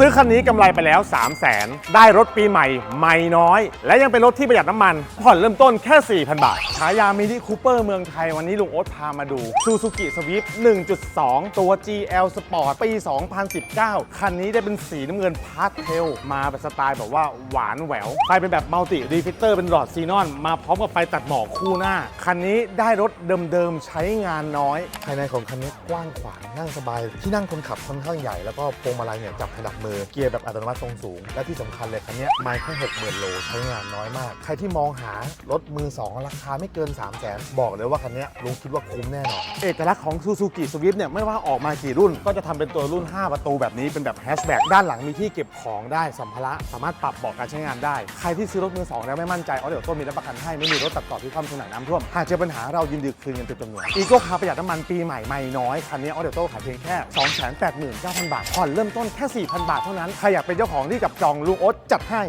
ซื้อคันนี้กำไรไปแล้ว 3 0 0แสนได้รถปีใหม่ไม่น้อย และยังเป็นรถที่ประหยัดน้ำมัน ผ่อนเริ่มต้นแค่ 4,000 บาทฉายามินิคูเปอร์เมืองไทยวันนี้ลุงโอ๊ตพามาดู Suzuki Swift 1.2 ตัว GL Sport ปี 2019 คันนี้ได้เป็นสีน้ำเงินพาสเทลมาแบบสไตล์แบบว่าหวานแหววไฟเป็นแบบมัลติรีฟิเตอร์เป็นหลอดซีนอน มาพร้อมกับไฟตัดหมอกคู่หน้า คันนี้ได้รถเดิมๆใช้งานน้อย ภายในของคันนี้กว้างขวางนั่งสบาย ที่นั่งคนขับค่อนข้างใหญ่แล้วก็พวงมาลัยเนี่ยจับขนาดมือเกียร์แบบอัตโนมัติทรงสูง และที่สำคัญเลยคันนี้ไม่แค่หกหมื่นโลใช้งานน้อยมาก ใครที่มองหารถมือ 2 ราคาไม่เกิน 3 0 0แสนบอกเลยว่าคันนี้ลุงคิดว่าคุ้มแน่นอน เอกลักษณ์ของ Suzuki Swift เนี่ยไม่ว่าออกมากี่รุ่น ก็จะทำเป็นตัวรุ่น 5 ประตูแบบนี้เป็นแบบแฮชแบ็กด้านหลังมีที่เก็บของได้สัมภาระสามารถปรับเบาะการใช้งานได้ ใครที่ซื้อรถมือสองแล้วไม่มั่นใจเอาเดี๋ยวต้นมีรับประกันให้ไม่มีรถตัดต่อที่ความถนนน้ำท่วมหากเจอปัญหาเรายินดีคืนเงินเต็มจำนวนอีโก้คาร์ประหยัดน้ำมันปีใหม่ไม่น้อยคันนี้เอาเดี๋ยวโต้ขายเพียงแค่289,000 บาทผ่อนเริ่มต้นแค่4,000บาทเท่านั้น ใครอยากเป็นเจ้าของที่จับจองลุงโอ๊ตจัดให้